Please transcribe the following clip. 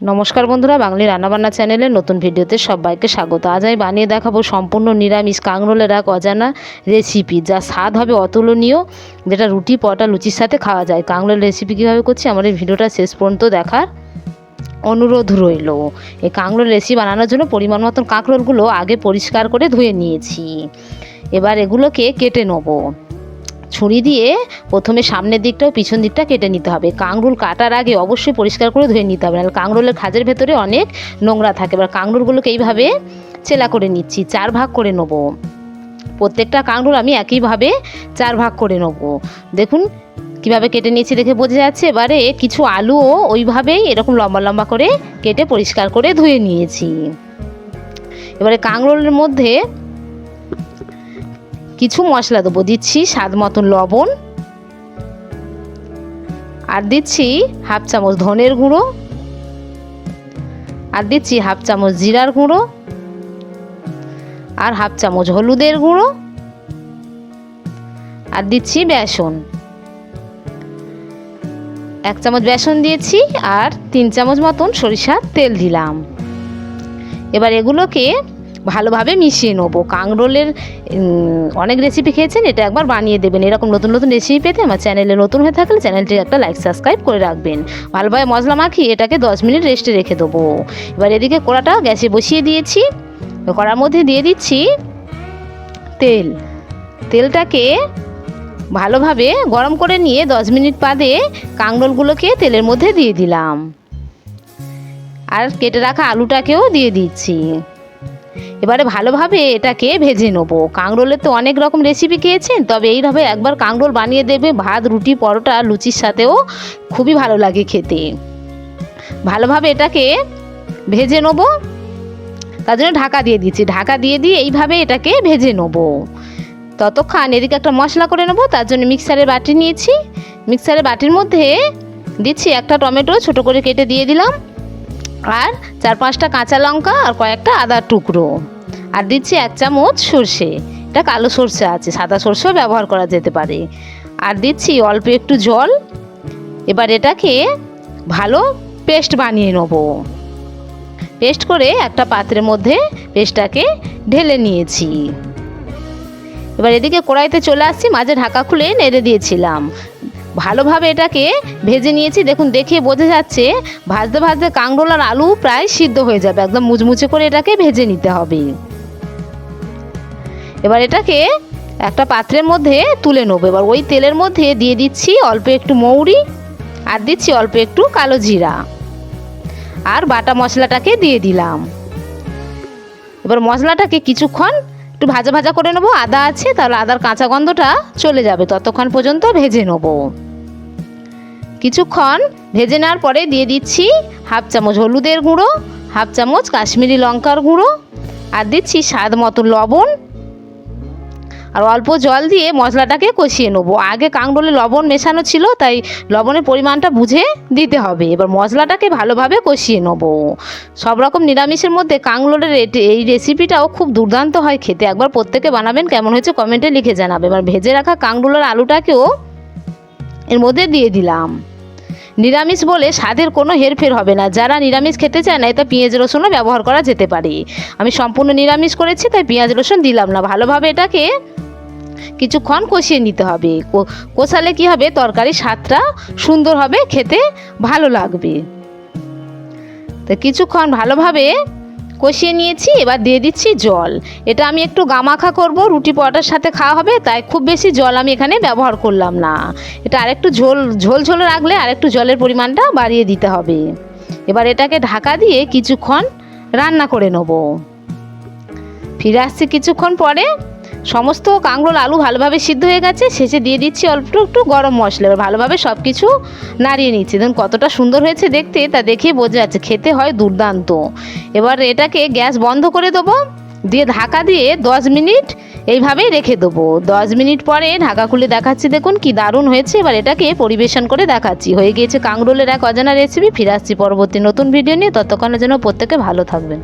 নমস্কার বন্ধুরা বাঙালি রান্নাবান্না চ্যানেলে নতুন ভিডিওতে সবাইকে স্বাগত। আজ আমি বানিয়ে দেখাবো সম্পূর্ণ নিরামিষ কাঁকরোলের এক অজানা রেসিপি যা স্বাদ হবে অতুলনীয়, যেটা রুটি পটা লুচির সাথে খাওয়া যায়। কাঁকরোলের রেসিপি কীভাবে করছি আমার এই ভিডিওটা শেষ পর্যন্ত দেখার অনুরোধ রইল। এই কাঁকরোল রেসিপি বানানোর জন্য পরিমাণ মতন কাঁকরোলগুলো আগে পরিষ্কার করে ধুয়ে নিয়েছি। এবার এগুলোকে কেটে নেব। ছুরি দিয়ে প্রথমে সামনের দিকটা ও পিছন দিকটা কেটে নিতে হবে। কাংরুল কাটার আগে অবশ্যই পরিষ্কার করে ধুয়ে নিতে হবে। নাহলে কাংরুলের খাজের ভেতরে অনেক নোংরা থাকে। এবার কাংরুলগুলোকে এইভাবে চেলা করে নিচ্ছি, চার ভাগ করে নেব। প্রত্যেকটা কাংরুল আমি একইভাবে চার ভাগ করে নেব। দেখুন কীভাবে কেটে নিয়েছি দেখে বোঝা যাচ্ছে। এবারে কিছু আলুও ওইভাবেই এরকম লম্বা লম্বা করে কেটে পরিষ্কার করে ধুয়ে নিয়েছি। এবারে কাংরোলের মধ্যে কিছু মশলা দেবো। দিচ্ছি স্বাদ মতন লবণ। আর দিচ্ছি হাফ চামচ ধনের গুঁড়ো। আর দিচ্ছি হাফ চামচ জিরার গুঁড়ো। আর হাফ চামচ হলুদের গুঁড়ো। আর দিচ্ছি বেসন। এক চামচ বেসন দিয়েছি আর তিন চামচ মতন সরিষার তেল দিলাম। এবার এগুলোকে ভালোভাবে মিশিয়ে নেব। কাঁকরোলের অনেক রেসিপি খেয়েছেন, এটা একবার বানিয়ে দেবেন। এরকম নতুন নতুন রেসিপি পেতে আমার চ্যানেলে নতুন হয়ে থাকলে চ্যানেলটি একটা লাইক সাবস্ক্রাইব করে রাখবেন। ভালোভাবে মশলা মাখিয়ে এটাকে দশ মিনিট রেস্টে রেখে দেবো। এবার এদিকে কড়াটা গ্যাসে বসিয়ে দিয়েছি। কড়ার মধ্যে দিয়ে দিচ্ছি তেল। তেলটাকে ভালোভাবে গরম করে নিয়ে দশ মিনিট বাদে কাঁকরোলগুলোকে তেলের মধ্যে দিয়ে দিলাম। আর কেটে রাখা আলুটাকেও দিয়ে দিচ্ছি। এবারে ভালোভাবে এটাকে ভেজে নেব। কাঁকরোলের তো অনেক রকম রেসিপি খেয়েছেন, তবে এইভাবে একবার কাঁকরোল বানিয়ে দেবে, ভাত, রুটি, পরোটা, লুচির সাথেও খুবই ভালো লাগে খেতে। ভালোভাবে এটাকে ভেজে নেব। তার জন্য ঢাকা দিয়ে দিচ্ছি। ঢাকা দিয়ে দিয়ে এইভাবে এটাকে ভেজে নেব। ততক্ষণ এদিকে একটা মশলা করে নেব, তার জন্য মিক্সারের বাটি নিয়েছি। মিক্সারের বাটির মধ্যে দিচ্ছি একটা টমেটো, ছোট করে কেটে দিয়ে দিলাম। আর চার পাঁচটা কাঁচা লঙ্কা আর কয়েকটা আদার টুকরো। আর দিচ্ছি এক চামচ সর্ষে। এটা কালো সর্ষে আছে, সাদা সর্ষেও ব্যবহার করা যেতে পারে। আর দিচ্ছি অল্প একটু জল। এবার এটাকে ভালো পেস্ট বানিয়ে নেব। পেস্ট করে একটা পাত্রের মধ্যে পেস্টটাকে ঢেলে নিয়েছি। এবার এদিকে কড়াইতে চলে আসছি, মাঝে ঢাকা খুলে নেড়ে দিয়েছিলাম। ভালোভাবে এটাকে ভেজে নিয়েছি। দেখুন, দেখে বোঝা যাচ্ছে ভাজতে ভাজতে কাঁকরোল আর আলু প্রায় সিদ্ধ হয়ে যাবে। একদম মুচমুচে করে এটাকে ভেজে নিতে হবে। এবার এটাকে একটা পাত্রের মধ্যে তুলে নেব। এবার ওই তেলের মধ্যে দিয়ে দিচ্ছি অল্প একটু মৌরি আর দিচ্ছি অল্প একটু কালো জিরা। আর বাটা মশলাটাকে দিয়ে দিলাম। এবার মশলাটাকে কিছুক্ষণ একটু ভাজা ভাজা করে নেব, আদা আছে, তাহলে আদার কাঁচা গন্ধটা চলে যাবে, ততক্ষণ পর্যন্ত ভেজে নেব। কিছুক্ষণ ভেজে নেওয়ার পরে দিয়ে দিচ্ছি হাফ চামচ হলুদের গুঁড়ো, হাফ চামচ কাশ্মীরি লঙ্কার গুঁড়ো, আর দিচ্ছি স্বাদ মতো লবণ আর অল্প জল দিয়ে মশলাটাকে কষিয়ে নেব। আগে কাঁকরোলে লবণ মেশানো ছিল, তাই লবণের পরিমাণটা বুঝে দিতে হবে। এবার মশলাটাকে ভালোভাবে কষিয়ে নেব। সব রকম নিরামিষের মধ্যে কাঁকরোলের এই রেসিপিটাও খুব দুর্দান্ত হয় খেতে। একবার প্রত্যেকে বানাবেন, কেমন হয়েছে কমেন্টে লিখে জানাবে। এবার ভেজে রাখা কাঁকরোলের আলুটাকেও এর মধ্যে দিয়ে দিলাম। নিরামিষ বলে স্বাদের কোনো হেরফের হবে না। যারা নিরামিষ খেতে চায় না এটা পেঁয়াজ রসুনও ব্যবহার করা যেতে পারে। আমি সম্পূর্ণ নিরামিষ করেছি, তাই পেঁয়াজ রসুন দিলাম না। ভালোভাবে এটাকে কিছুক্ষণ কষিয়ে নিতে হবে। কষালে কি হবে? তরকারির স্বাদটা সুন্দর হবে, খেতে ভালো লাগবে। তো কিছুক্ষণ ভালোভাবে কষিয়ে নিয়েছি, এবার দিয়ে দিচ্ছি জল। এটা আমি একটু গামাখা করব, রুটি পরোটার সাথে খাওয়া হবে, তাই খুব বেশি জল আমি এখানে ব্যবহার করলাম না। এটা আরেকটু ঝোল ঝোল ঝোল রাখলে আরেকটু জলের পরিমাণটা বাড়িয়ে দিতে হবে। এবার এটাকে ঢাকা দিয়ে কিছুক্ষণ রান্না করে নেব। ফিরে আসছি কিছুক্ষণ পরে। সমস্ত কাঁকরোল আলু ভালোভাবে সিদ্ধ হয়ে গেছে, শেষে দিয়ে দিচ্ছি অল্প একটু গরম মশলা। এবার ভালোভাবে সব কিছু নাড়িয়ে নিচ্ছি। দেখুন কতটা সুন্দর হয়েছে দেখতে, তা দেখেই বোঝা যাচ্ছে খেতে হয় দুর্দান্ত। এবার এটাকে গ্যাস বন্ধ করে দেবো, দিয়ে ঢাকা দিয়ে দশ মিনিট এইভাবেই রেখে দেবো। দশ মিনিট পরে ঢাকা খুলে দেখাচ্ছি, দেখুন কি দারুণ হয়েছে। এবার এটাকে পরিবেশন করে দেখাচ্ছি। হয়ে গিয়েছে কাঁকরোলের এক অজানা রেসিপি ফিরে আসছি পরবর্তী নতুন ভিডিও নিয়ে। ততক্ষণের জন্য প্রত্যেকে ভালো থাকবেন।